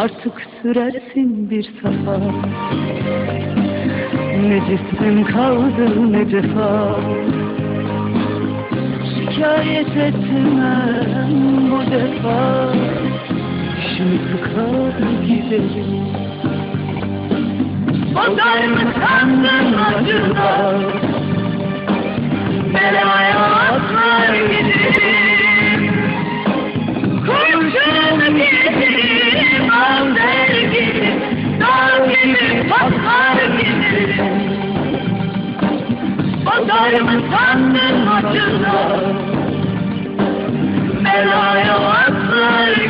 Artık sürersin bir safa. Ne cismin kaldı ne cefa. Şikayet etmem bu defa. Şimdi sıkar giderim. Bozar mı sandın acılar Belaya atlar giderim Bozar mı sandın acılar Belaya atlar giderim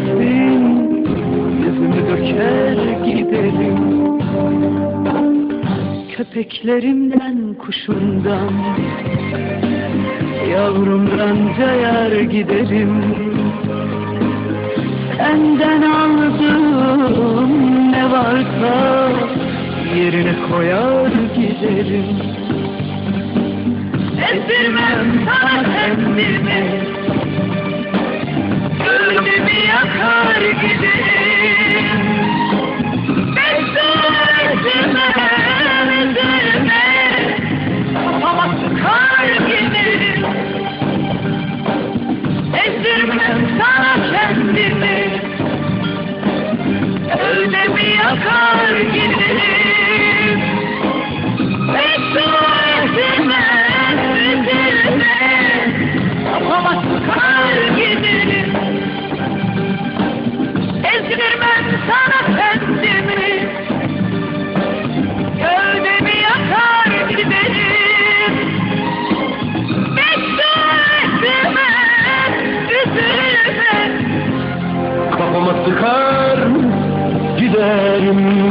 bilirsin Yüzümü döker giderim Köpeklerimden kuşumdan Yavrumdan cayar giderim Senden aldığım ne varsa Yerine koyar giderim Ezdirmem sana kendimi Gönlümü yakar giderim Beklerime, üzerime Kafama sıkar giderim Ezdirmem sana kendimi. Gönlümü yakar giderim sıkar giderim